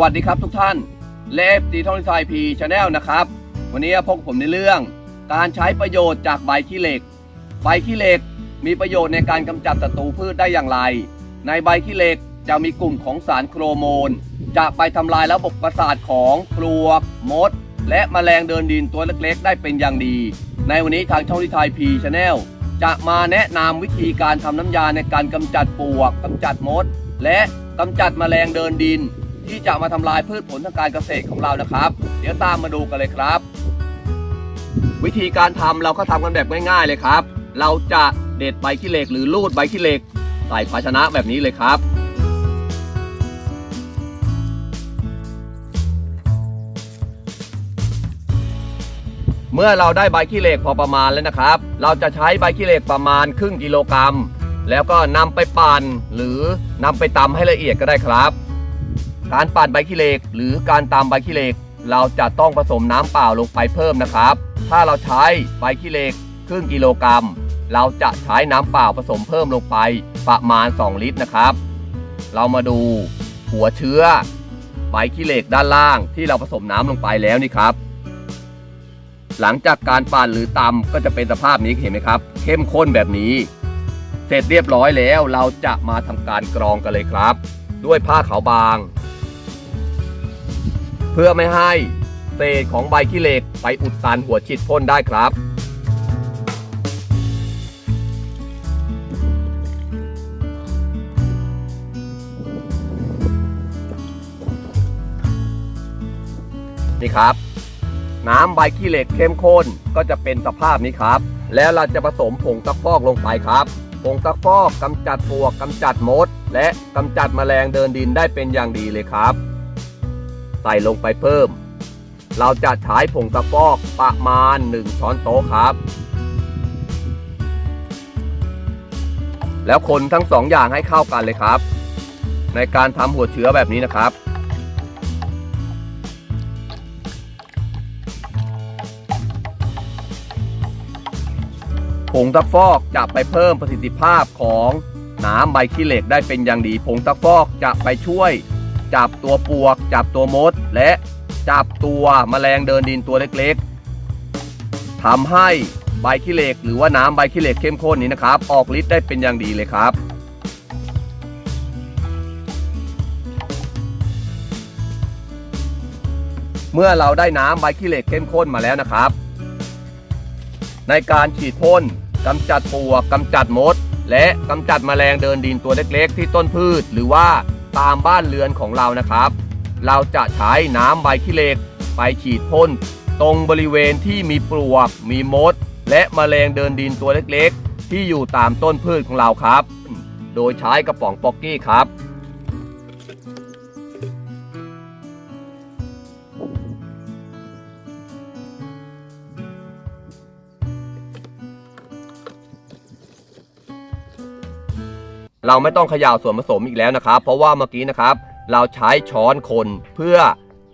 สวัสดีครับทุกท่าน เลฟตีท่องไทยพีชาแนลนะครับ วันนี้พบกับผมในเรื่อง การใช้ประโยชน์จากใบขี้เหล็ก ใบขี้เหล็กมีประโยชน์ในการกำจัดศัตรูพืชได้อย่างไร ในใบขี้เหล็กจะมีกลุ่มของสารโครโมน จะไปทำลายระบบประสาทของปลวก มด และแมลงเดินดินตัวเล็กๆ ได้เป็นอย่างดี ในวันนี้ทางช่องที่ไทยพีชาแนลจะมาแนะนำวิธีการทำน้ำยาในการกำจัดปลวกกำจัดมด และกำจัดแมลงเดินดิน ที่จะมาทำลายพืชผลทางการเกษตรของเรานะครับ เดี๋ยวตามมาดูกันเลยครับ วิธีการทำเราก็ทำกันแบบง่าย ๆเลยครับ เราจะเด็ดใบขี้เหล็กหรือลูดใบขี้เหล็ก ใส่ภาชนะแบบนี้เลยครับเมื่อเราได้ใบขี้เหล็กพอประมาณแล้วนะครับ เราจะใช้ใบขี้เหล็กประมาณครึ่งกิโลกรัม แล้วก็นำไปปั่นหรือนำไปตำให้ละเอียดก็ได้ครับ การปั่นใบขี้เหล็ก หรือการตำใบขี้เหล็ก เราจะต้องผสมน้ำเปล่าลงไปเพิ่มนะครับ ถ้าเราใช้ใบขี้เหล็กครึ่งกิโลกรัม เราจะใช้น้ำเปล่าผสมเพิ่มลงไปประมาณ 2 ลิตรนะครับ เรามาดูหัวเชื้อใบขี้เหล็กด้านล่างที่เราผสมน้ำลงไปแล้วนี่ครับ หลังจากการปั่นหรือตำก็จะเป็นสภาพนี้เห็นไหมครับ เข้มข้นแบบนี้ เสร็จเรียบร้อยแล้วเราจะมาทำการกรองกันเลยครับ ด้วยผ้าขาวบาง พื่อไม่ให้เศษของใบขี้เหล็กไปอุดตันหัวฉีดพ่นได้ครับ นี่ครับ น้ำใบขี้เหล็กเข้มข้นก็จะเป็นสภาพนี้ครับ แล้วเราจะผสมผงซักฟอกลงไปครับผงซักฟอกกำจัดปวกกำจัดมด และกำจัดแมลงเดินดินได้เป็นอย่างดีเลยครับ ใส่ลงไปเพิ่ม เราจะใช้ผงซักฟอกประมาณ 1 ช้อนโต๊ะครับ แล้วคนทั้งสองอย่างให้เข้ากันเลยครับ ในการทำหัวเชื้อแบบนี้นะครับผงซักฟอกจะไปเพิ่มประสิทธิภาพของน้ำใบขี้เหล็กได้เป็นอย่างดีผงซักฟอกจะไปช่วย จับตัวปวก จับตัวมด และจับตัวแมลงเดินดินตัวเล็กๆทำให้ใบขี้เหล็ก หรือว่าน้ำใบขี้เหล็กเข้มข้นนี้นะครับ ออกฤทธิ์ได้เป็นอย่างดีเลยครับเมื่อเราได้น้ำใบขี้เหล็กเข้มข้นมาแล้วนะครับ ในการฉีดพ่นกำจัดปวกกำจัดมด และกำจัดแมลงเดินดินตัวเล็กๆ ที่ต้นพืช หรือว่า ตามบ้านเรือนของเรานะครับ เราจะใช้น้ำใบขี้เหล็ก ไปฉีดพ่นตรงบริเวณที่มีปลวก มีมด และแมลงเดินดินตัวเล็กๆ ที่อยู่ตามต้นพืชของเราครับ โดยใช้กระป๋องป๊อกกี้ครับ เราไม่ต้องเขย่าส่วนผสมอีกแล้วนะครับ เพราะว่าเมื่อกี้นะครับ เราใช้ช้อนคนเพื่อ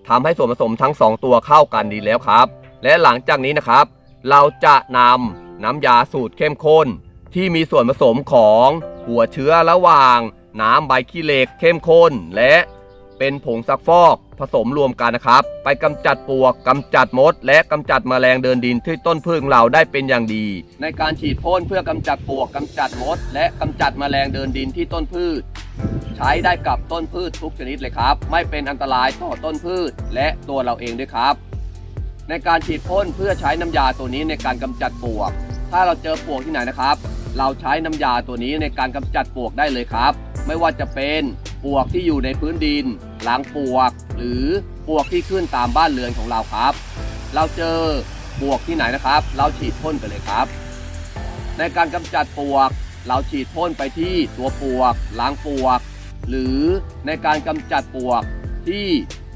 ทำให้ส่วนผสมทั้ง 2 ตัวเข้ากันดีแล้วครับ และหลังจากนี้นะครับ เราจะนำน้ำยาสูตรเข้มข้น ที่มีส่วนผสมของหัวเชื้อระหว่าง น้ำใบขี้เหล็กเข้มข้น และ เป็นผงซักฟอกผสมรวมกันนะครับ ไปกำจัดปลวกกำจัดมด และกำจัดแมลงเดินดินที่ต้นพืชของเราได้เป็นอย่างดี ในการฉีดพ่นเพื่อกำจัดปลวกกำจัดมด และกำจัดแมลงเดินดินที่ต้นพืช ใช้ได้กับต้นพืชทุกชนิดเลยครับ ไม่เป็นอันตรายต่อต้นพืชและตัวเราเองด้วยครับ ในการฉีดพ่นเพื่อใช้น้ำยาตัวนี้ในการกำจัดปลวก ถ้าเราเจอปลวกที่ไหนนะครับ เราใช้น้ำยาตัวนี้ในการกำจัดปลวกได้เลยครับ ไม่ว่าจะเป็น ปลวกที่อยู่ในพื้นดิน หลังปลวก หรือปลวกที่ขึ้นตามบ้านเรือนของเราครับ เราเจอปลวกที่ไหนนะครับ เราฉีดพ่นไปเลยครับ ในการกำจัดปลวก เราฉีดพ่นไปที่ตัวปลวกล้างปลวก หรือในการกำจัดปลวกที่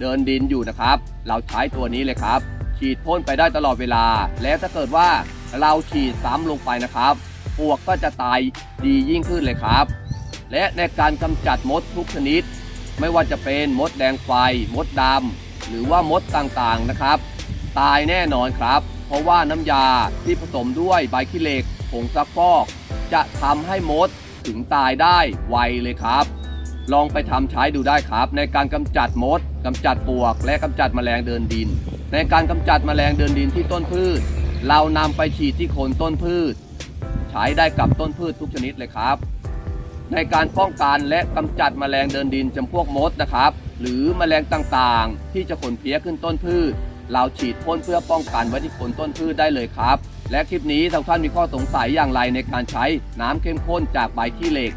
เดินดินอยู่นะครับ เราใช้ตัวนี้เลยครับ ฉีดพ่นไปได้ตลอดเวลา และถ้าเกิดว่าเราฉีดซ้ำลงไปนะครับปลวกก็จะตายดียิ่งขึ้นเลยครับ และในการกำจัดมดทุกชนิด ไม่ว่าจะเป็นมดแดงไฟ มดดำหรือว่ามดต่างๆนะครับ ตายแน่นอนครับ เพราะว่าน้ำยาที่ผสมด้วยใบขี้เหล็กผงซักฟอก จะทำให้มดถึงตายได้ไวเลยครับ ลองไปทำใช้ดูได้ครับ ในการกำจัดมดกำจัดปลวก และกำจัดแมลงเดินดิน ในการกำจัดแมลงเดินดินที่ต้นพืช เรานำไปฉีดที่โคนต้นพืช ใช้ได้กับต้นพืชทุกชนิดเลยครับ ในการป้องกันและกำจัดแมลงเดินดินจำพวกมดนะครับ หรือแมลงต่างๆ ที่จะขนเพี้ยขึ้นต้นพืช เราฉีดพ่นเพื่อป้องกันไว้ที่โคนต้นพืชได้เลยครับ และคลิปนี้ท่านท่านมีข้อสงสัยอย่างไรในการใช้น้ำเข้มข้นจากใบขี้เหล็ก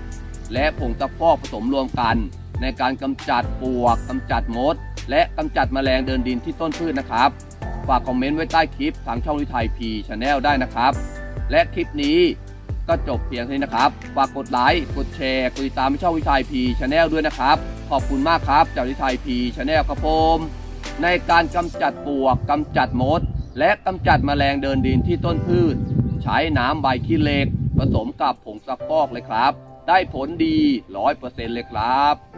และผงตะพอกผสมรวมกัน ในการกำจัดปวกกำจัดมด และกำจัดแมลงเดินดินที่ต้นพืชนะครับฝากคอมเมนต์ไว้ใต้คลิปทางช่องวิทยพีชาแนลได้นะครับ และคลิปนี้ ก็จบเพียงเท่านี้นะครับ ฝากกดไลค์ กดแชร์ กดติดตามช่องวิทยพีชาแนลด้วยนะครับ ขอบคุณมากครับจากวิทยพีชาแนลครับผมในการกำจัดปลวกกำจัดมด และกำจัดแมลงเดินดินที่ต้นพืช ใช้น้ำใบขี้เหล็ก ผสมกับผงซักฟอกเลยครับ ได้ผลดี 100%เลยครับ